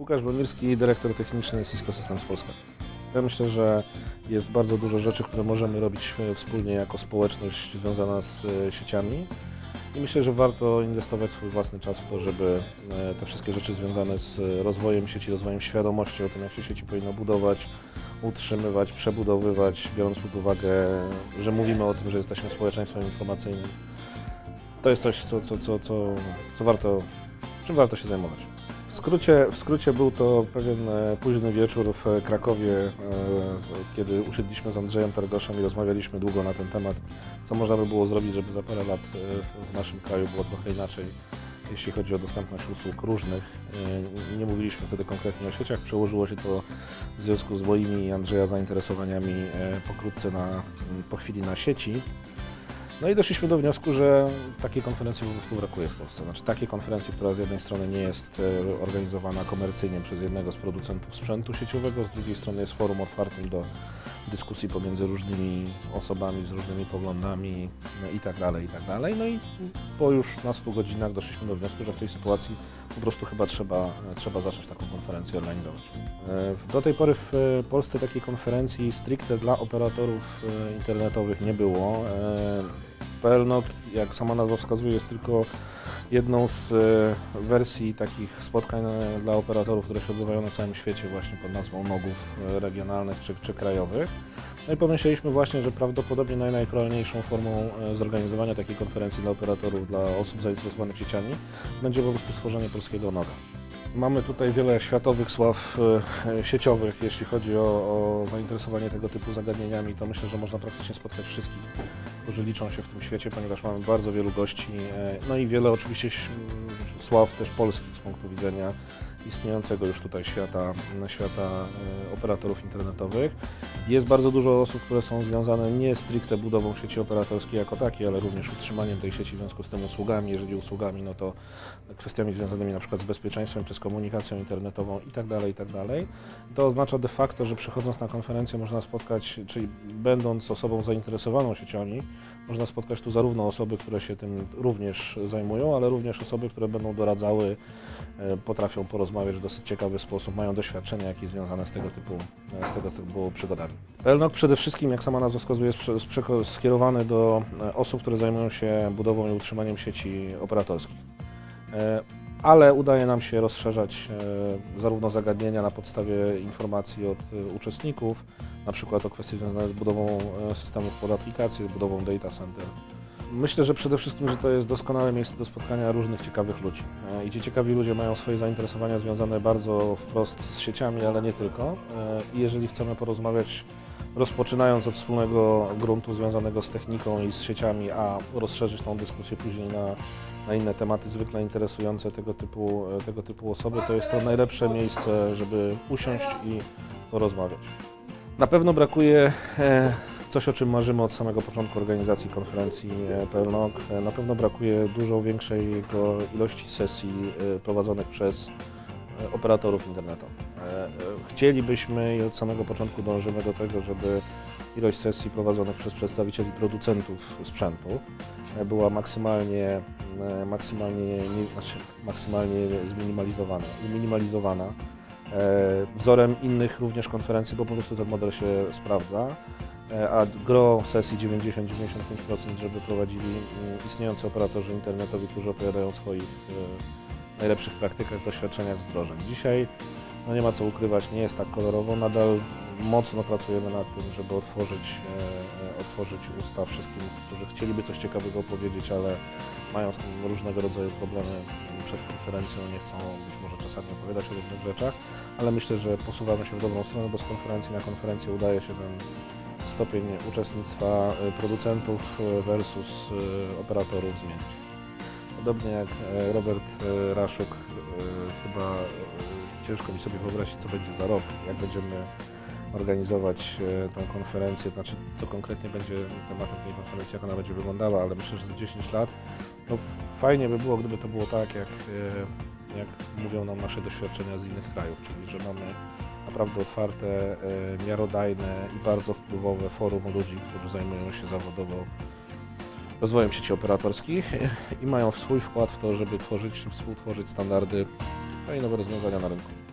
Łukasz Bomirski, dyrektor techniczny Cisco Systems Polska. Ja myślę, że jest bardzo dużo rzeczy, które możemy robić wspólnie jako społeczność związana z e, sieciami. I myślę, że warto inwestować swój własny czas w to, żeby e, te wszystkie rzeczy związane z rozwojem sieci, rozwojem świadomości o tym, jak się sieci powinno budować, utrzymywać, przebudowywać, biorąc pod uwagę, że mówimy o tym, że jesteśmy społeczeństwem informacyjnym. To jest coś, co, co, co, co, co warto, czym warto się zajmować. W skrócie, w skrócie był to pewien e, późny wieczór w Krakowie, e, kiedy usiedliśmy z Andrzejem Targoszem i rozmawialiśmy długo na ten temat, co można by było zrobić, żeby za parę lat e, w- naszym kraju było trochę inaczej, jeśli chodzi o dostępność usług różnych. E, Nie mówiliśmy wtedy konkretnie o sieciach, przełożyło się to w związku z moimi i Andrzeja zainteresowaniami e, pokrótce na, po chwili na sieci. No i doszliśmy do wniosku, że takiej konferencji po prostu brakuje w Polsce. Znaczy takiej konferencji, która z jednej strony nie jest e, organizowana komercyjnie przez jednego z producentów sprzętu sieciowego, z drugiej strony jest forum otwartym do dyskusji pomiędzy różnymi osobami z różnymi poglądami no i tak dalej, i tak dalej. No i po już nastu godzinach doszliśmy do wniosku, że w tej sytuacji po prostu chyba trzeba, trzeba zacząć taką konferencję organizować. E, Do tej pory w e, Polsce takiej konferencji stricte dla operatorów internetowych nie było. E, PLNOG, jak sama nazwa wskazuje, jest tylko jedną z e, wersji takich spotkań e, dla operatorów, które się odbywają na całym świecie właśnie pod nazwą NOGów e, regionalnych czy, czy krajowych. No i pomyśleliśmy właśnie, że prawdopodobnie najnaturalniejszą formą zorganizowania takiej konferencji dla operatorów, dla osób zainteresowanych sieciami będzie po prostu stworzenie polskiego NOGA. Mamy tutaj wiele światowych sław sieciowych, jeśli chodzi o, o zainteresowanie tego typu zagadnieniami, to myślę, że można praktycznie spotkać wszystkich, którzy liczą się w tym świecie, ponieważ mamy bardzo wielu gości, e, no i wiele oczywiście sław też polskich z punktu widzenia istniejącego już tutaj świata, świata e, operatorów internetowych. Jest bardzo dużo osób, które są związane nie stricte budową sieci operatorskiej jako takiej, ale również utrzymaniem tej sieci w związku z tym usługami, jeżeli usługami, no to kwestiami związanymi na przykład z bezpieczeństwem czy z komunikacją internetową i tak dalej, i tak. To oznacza de facto, że przychodząc na konferencję można spotkać, czyli będąc osobą zainteresowaną sieciami, można spotkać tu zarówno osoby, które się tym również zajmują, ale również osoby, które będą doradzały, e, potrafią porozmawiać w dosyć ciekawy sposób, mają doświadczenia jakieś związane z tego typu, e, z tego typu przygodami. Elnok przede wszystkim, jak sama nazwa wskazuje, jest skierowany do e, osób, które zajmują się budową i utrzymaniem sieci operatorskich. E, Ale udaje nam się rozszerzać zarówno zagadnienia na podstawie informacji od uczestników, na przykład o kwestie związane z budową systemów pod aplikacje, budową data center. Myślę, że przede wszystkim, że to jest doskonałe miejsce do spotkania różnych ciekawych ludzi. E, I ci ciekawi ludzie mają swoje zainteresowania związane bardzo wprost z sieciami, ale nie tylko. E, I jeżeli chcemy porozmawiać, rozpoczynając od wspólnego gruntu związanego z techniką i z sieciami, a rozszerzyć tą dyskusję później na, na inne tematy zwykle interesujące tego typu, e, tego typu osoby, to jest to najlepsze miejsce, żeby usiąść i porozmawiać. Na pewno brakuje coś, o czym marzymy od samego początku organizacji konferencji e, PLNOG. E, Na pewno brakuje dużo większej ilości sesji e, prowadzonych przez operatorów internetowych. E, Chcielibyśmy i od samego początku dążymy do tego, żeby ilość sesji prowadzonych przez przedstawicieli producentów sprzętu była maksymalnie, maksymalnie, nie, znaczy maksymalnie zminimalizowana minimalizowana wzorem innych również konferencji, bo po prostu ten model się sprawdza. E, A gro sesji 90-95%, żeby prowadzili mm, istniejący operatorzy internetowi, którzy opowiadają o swoich e, najlepszych praktykach, doświadczeniach, wdrożeń. Dzisiaj, no nie ma co ukrywać, nie jest tak kolorowo, nadal mocno pracujemy nad tym, żeby otworzyć, e, otworzyć usta wszystkim, którzy chcieliby coś ciekawego powiedzieć, ale mają z tym różnego rodzaju problemy przed konferencją, nie chcą być może czasami opowiadać o różnych rzeczach, ale myślę, że posuwamy się w dobrą stronę, bo z konferencji na konferencję udaje się ten stopień uczestnictwa y, producentów y, versus y, operatorów zmienić. Podobnie jak e, Robert e, Raszuk, e, chyba ciężko mi sobie wyobrazić, co będzie za rok, jak będziemy organizować tą konferencję, znaczy to konkretnie będzie tematem tej konferencji, jak ona będzie wyglądała, ale myślę, że za 10 lat no, fajnie by było, gdyby to było tak, jak, jak mówią nam nasze doświadczenia z innych krajów, czyli że mamy naprawdę otwarte, e, miarodajne i bardzo wpływowe forum ludzi, którzy zajmują się zawodowo rozwojem sieci operatorskich i mają swój wkład w to, żeby tworzyć czy współtworzyć standardy i nowe rozwiązania na rynku.